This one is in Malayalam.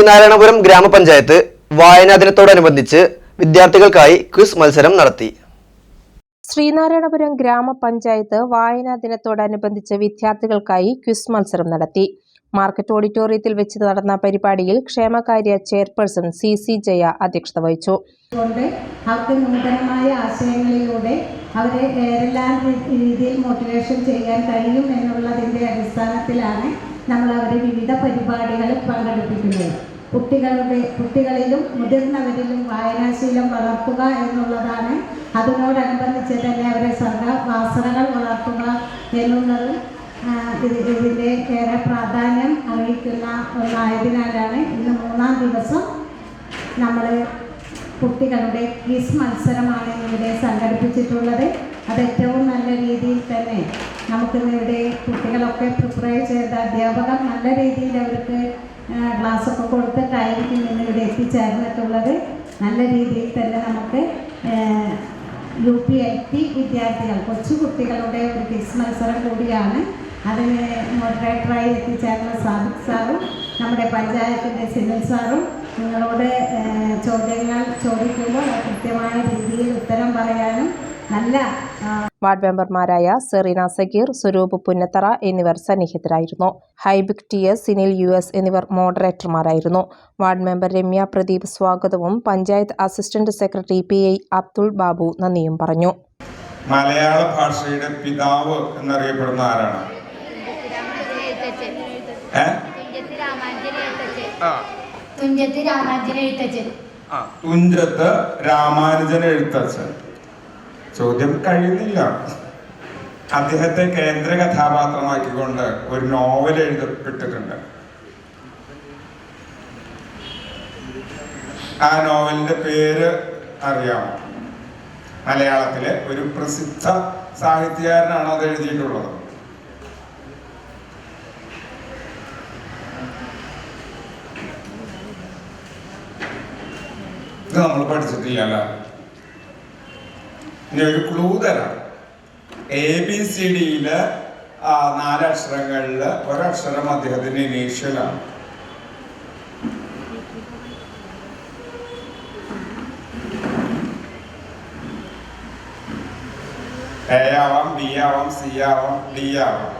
ശ്രീനാരായണപുരം ഗ്രാമപഞ്ചായത്ത് വായനാ ദിനത്തോടനുബന്ധിച്ച് വിദ്യാർത്ഥികൾക്കായി ക്വിസ് മത്സരം നടത്തി. ശ്രീനാരായണപുരം ഗ്രാമപഞ്ചായത്ത് വായനാ ദിനത്തോടനുബന്ധിച്ച് വിദ്യാർത്ഥികൾക്കായി ക്വിസ് മത്സരം നടത്തി. മാർക്കറ്റ് ഓഡിറ്റോറിയത്തിൽ വെച്ച് നടന്ന പരിപാടിയിൽ ക്ഷേമകാര്യ ചെയർപേഴ്സൺ സി സി ജയ അധ്യക്ഷത വഹിച്ചു. അവർക്ക് നൂതനമായ ആശയങ്ങളിലൂടെ അവരെ ഏതെല്ലാം രീതിയിൽ മോട്ടിവേഷൻ ചെയ്യാൻ കഴിയും എന്നുള്ളതിന്റെ അടിസ്ഥാനത്തിലാണ് നമ്മൾ അവരെ വിവിധ പരിപാടികളിൽ പങ്കെടുപ്പിക്കുന്നത്. കുട്ടികളുടെ കുട്ടികളിലും മുതിർന്നവരിലും വായനാശീലം വളർത്തുക എന്നുള്ളതാണ്. അതിനോടനുബന്ധിച്ച് തന്നെ അവരെ സർഗവാസനകൾ വളർത്തുക എന്നുള്ളത് ഇതിന്റെ ഏറെ പ്രാധാന്യം അറിയിക്കുന്ന ഒന്നായതിനാലാണ് ഇന്ന് മൂന്നാം ദിവസം നമ്മൾ കുട്ടികളുടെ ക്വിസ് മത്സരമാണ് ഇവിടെ സംഘടിപ്പിച്ചിട്ടുള്ളത്. അത് ഏറ്റവും നല്ല രീതിയിൽ തന്നെ നമുക്കിന്ന് ഇവിടെ കുട്ടികളൊക്കെ പ്രിപ്പയർ ചെയ്ത അധ്യാപകർ നല്ല രീതിയിൽ അവർക്ക് ക്ലാസ്സൊക്കെ കൊടുത്തിട്ടായിരിക്കും ഇന്ന് ഇവിടെ എത്തിച്ചേർന്നിട്ടുള്ളത് നല്ല രീതിയിൽ തന്നെ നമുക്ക് യു പി എൽ പി വിദ്യാർത്ഥികൾ കൊച്ചു കുട്ടികളുടെ ഒരു ക്വിസ് മത്സരം കൂടിയാണ്. അതിന് മോഡറേറ്ററായി എത്തിച്ചേർന്ന സാദിഖ് സാറും നമ്മുടെ പഞ്ചായത്തിന്റെ സിനിൽ സാറും നിങ്ങളോട് ചോദ്യങ്ങൾ ചോദിക്കുമ്പോൾ കൃത്യമായ രീതിയിൽ ഉത്തരം പറയാനും നല്ല വാർഡ് മെമ്പർമാരായ സെറീന സഗീർ സ്വരൂപ് പുന്നത്തറ എന്നിവർ സന്നിഹിതരായിരുന്നു. ഹൈബിക് T S Sinil U S എന്നിവർ മോഡറേറ്റർമാരായിരുന്നു. വാർഡ് മെമ്പർ രമ്യ പ്രദീപ് സ്വാഗതവും panchayat assistant secretary P I Abdul Babu നന്ദിയും പറഞ്ഞു. മലയാള ഭാഷയുടെ പിതാവ് എന്നറിയപ്പെടുന്ന ആരാണ്? തുഞ്ചത്ത് രാമാനുജൻ എഴുത്തച്ഛൻ. ചോദ്യം കഴിയുന്നില്ല. അദ്ദേഹത്തെ കേന്ദ്ര കഥാപാത്രമാക്കിക്കൊണ്ട് ഒരു നോവൽ എഴുതപ്പെട്ടിട്ടുണ്ട് ആ നോവലിന്റെ പേര് അറിയാമോ? മലയാളത്തിലെ ഒരു പ്രസിദ്ധ സാഹിത്യകാരനാണ് അത് എഴുതിയിട്ടുള്ളത്. നമ്മൾ പഠിച്ചിട്ടില്ല ഇനി ഒരു ക്ലൂ തരാം. എ ബി സി ഡിയിൽ നാലക്ഷരങ്ങളിൽ ഒരക്ഷരം അദ്ദേഹത്തിന്റെ ഇനീഷ്യലാണ് എ ആവാം ബി ആവാം സി ആവാം ഡി ആവാം.